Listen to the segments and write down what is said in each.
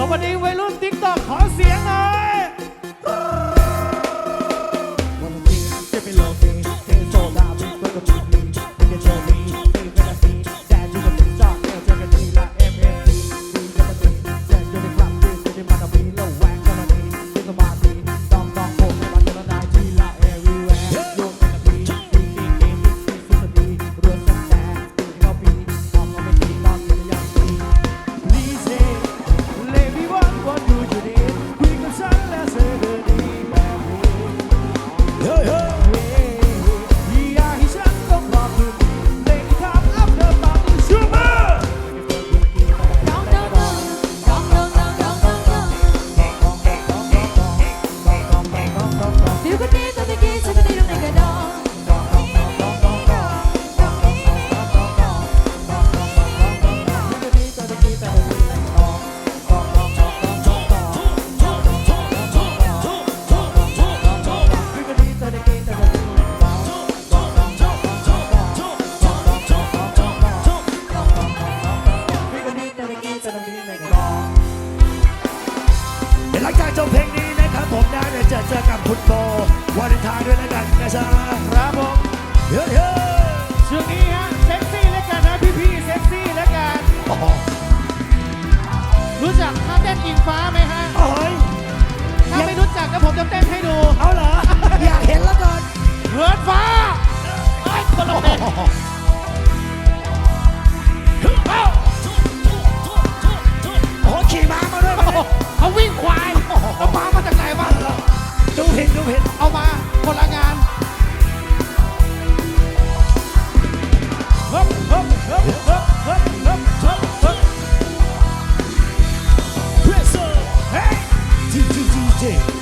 สวัสดีวัยรุ่นติ๊กต็อกขอเสียงหน่อย จักท่าเต้นอิงฟ้าไหมฮะ โอ้ยถ้าไม่รู้จักก็ผมจะเต้นให้ดูเอาเหรอ อยากเห็นแล้วเกินเหินฟ้าไอ้คนละเพลงโอ้โหขี่ม้ามาด้วยมเลยเขาวิ่งควายแล้วม้ามาจากไหนวะดูเห็ดดูเห็ดเอามาพลังงานฮึบฮึบฮึบฮึบฮึบฮึบ day.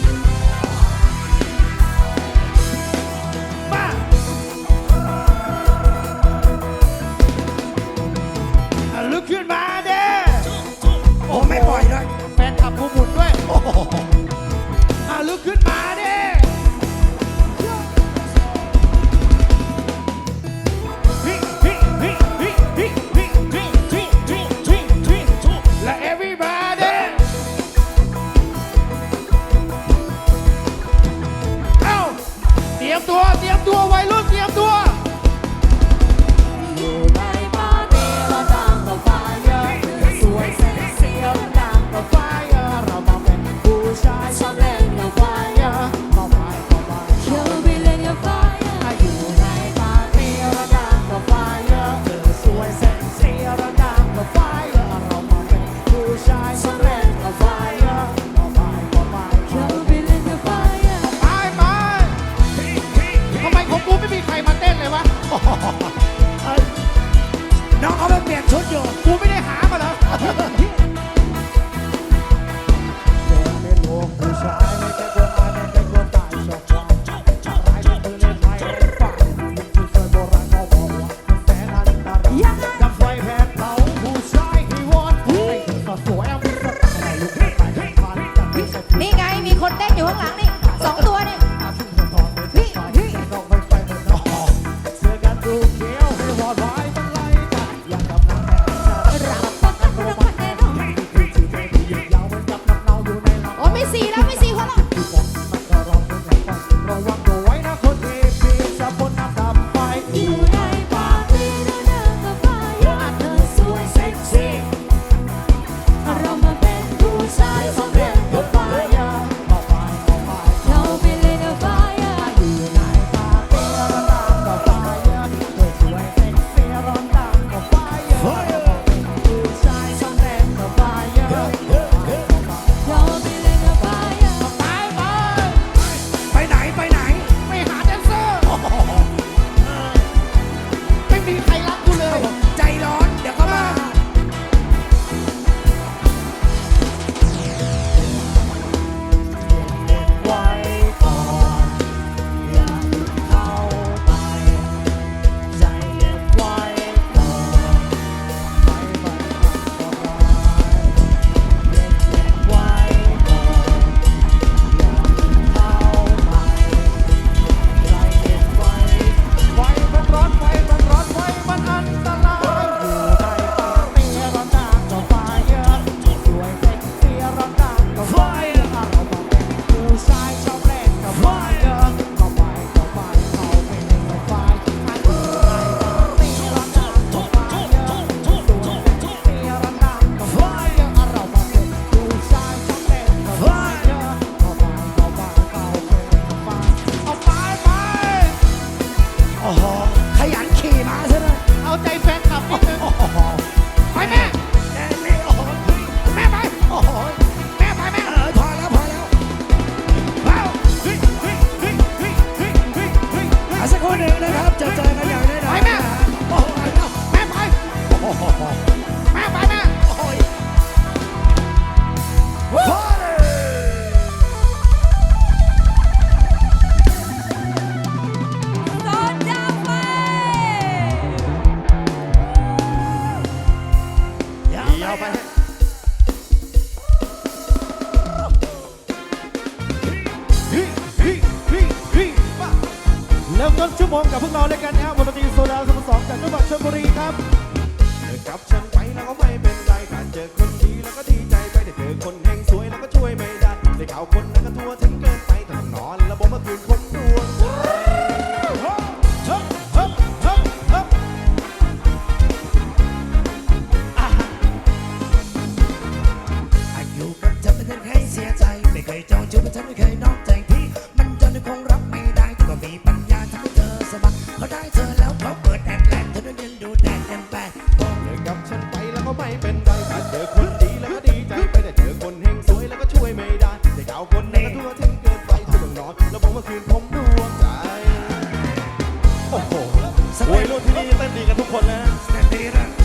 ต้นชั่วโมงกับพวกเราเลยกันนะครับวันตีโซดาสมสองจากจังหวัดชลบุรีครับเธอกลับฉันไปแล้วก็ไม่เป็นไรการเจอ คืนผมดวงใจ โอ้โหสเโอ้ยรุ่นที่นี่เต้นดีกันทุกคนเลยนนะ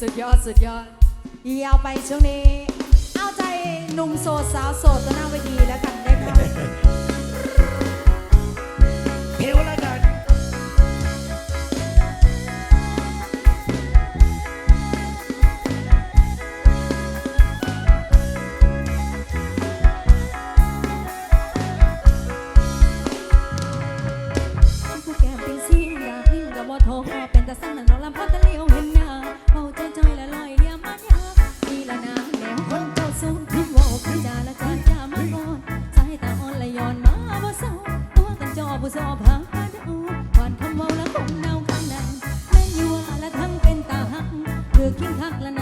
สุดยอดสุดยอดยาวไปช่วงนี้ เอาใจหนุ่มโสดสาวโสดตัวหน้าไปดีแล้วกันได้ไหม thác lên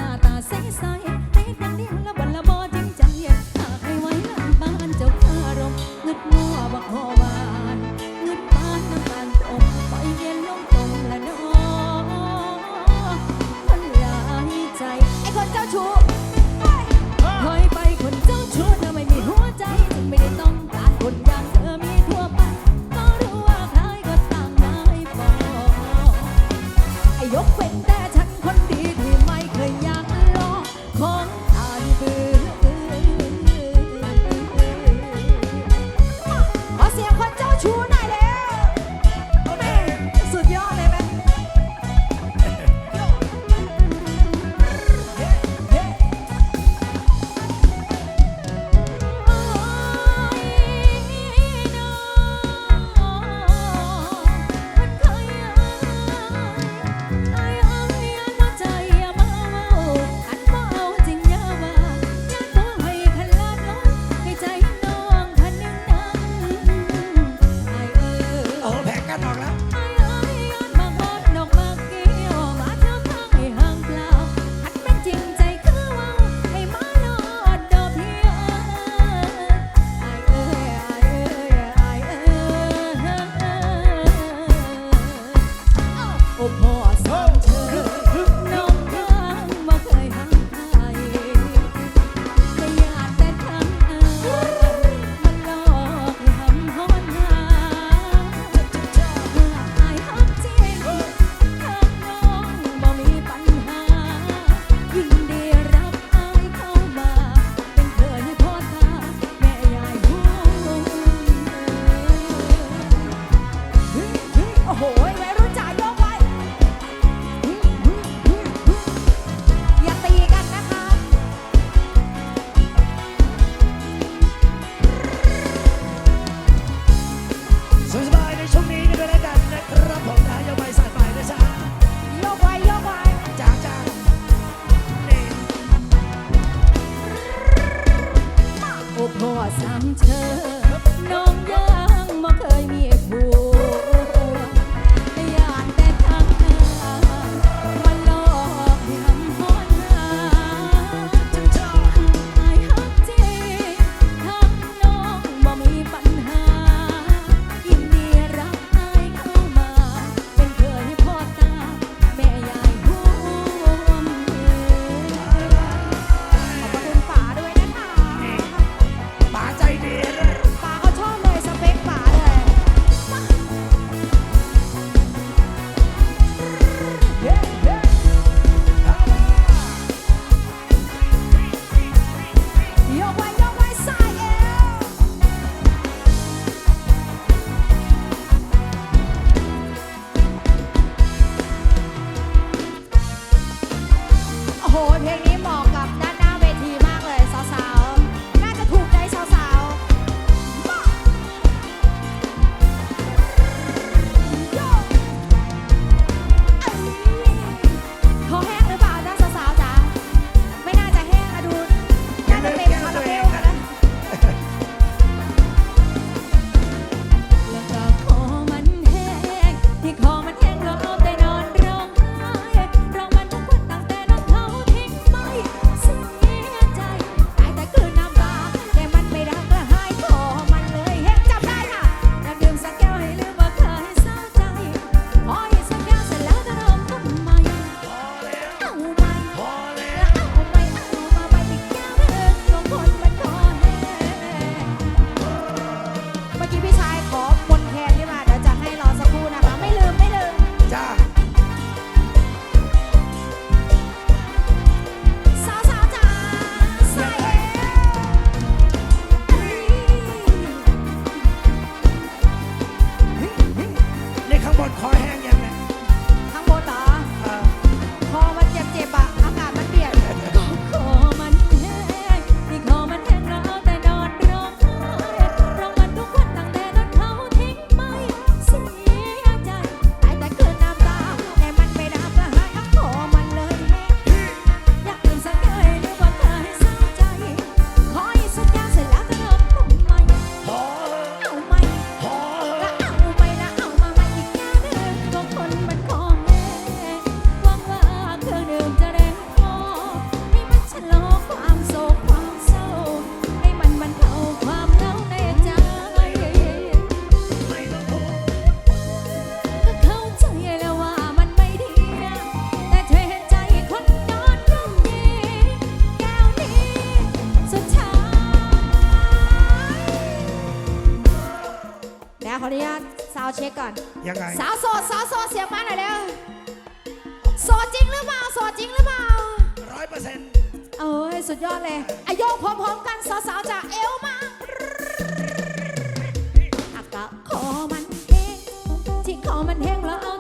โบ่ซ้ำเธอ ขออนุญาตสาวเช็คก่อน ยังไง สาวโสดสาวโสดเสียงมาหน่อยเร็วโสดจริงหรือเปล่าโสดจริงหรือเปล่าร้อยเปอร์เซ็นต์เอ้ยสุดยอดเลยอายุพร้อมๆกันสาวๆจากเอวมาอากะขอมันแห้งที่ขอมันแห้งแล้ว